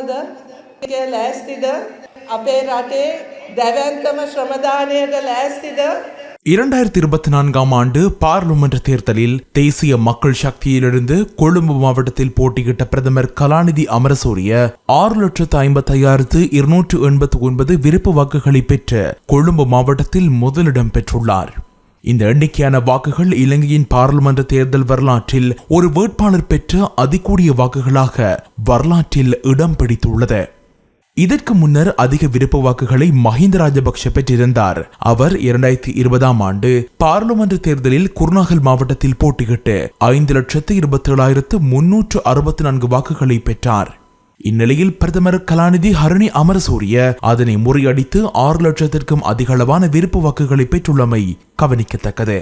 කොහොමද ලෑස්තිද අපේ රටේ දැවන්තම ශ්‍රමදානයට ලෑස්තිද இரண்டாயிரத்தி இருபத்தி நான்காம் ஆண்டு பாராளுமன்ற தேர்தலில் தேசிய மக்கள் சக்தியிலிருந்து கொழும்பு மாவட்டத்தில் போட்டியிட்ட பிரதமர் கலாநிதி அமரசூரிய ஆறு லட்சத்து ஐம்பத்தி ஐயாயிரத்து இருநூற்று எண்பத்தி ஒன்பது விருப்பு வாக்குகளை பெற்று கொழும்பு மாவட்டத்தில் முதலிடம் பெற்றுள்ளார் இந்த எண்ணிக்கையான வாக்குகள் இலங்கையின் பாராளுமன்ற தேர்தல் வரலாற்றில் ஒரு வேட்பாளர் பெற்ற அதிகூடிய வாக்குகளாக வரலாற்றில் இடம் பிடித்துள்ளது. இதற்கு முன்னர் அதிக விருப்ப வாக்குகளை மஹிந்த ராஜபக்ஷ பெற்றிருந்தார். அவர் இரண்டாயிரத்தி இருபதாம் ஆண்டு பாராளுமன்ற தேர்தலில் குருநாகல் மாவட்டத்தில் போட்டியிட்டு ஐந்து லட்சத்து இருபத்தி ஏழாயிரத்து முன்னூற்று அறுபத்தி நான்கு வாக்குகளை பெற்றார். இந்நிலையில் பிரதமர் கலாநிதி ஹரணி அமரசூரிய அதனை முறியடித்து ஆறு லட்சத்திற்கும் அதிகளவான விருப்பு வாக்குகளை பெற்றுள்ளமை கவனிக்கத்தக்கது.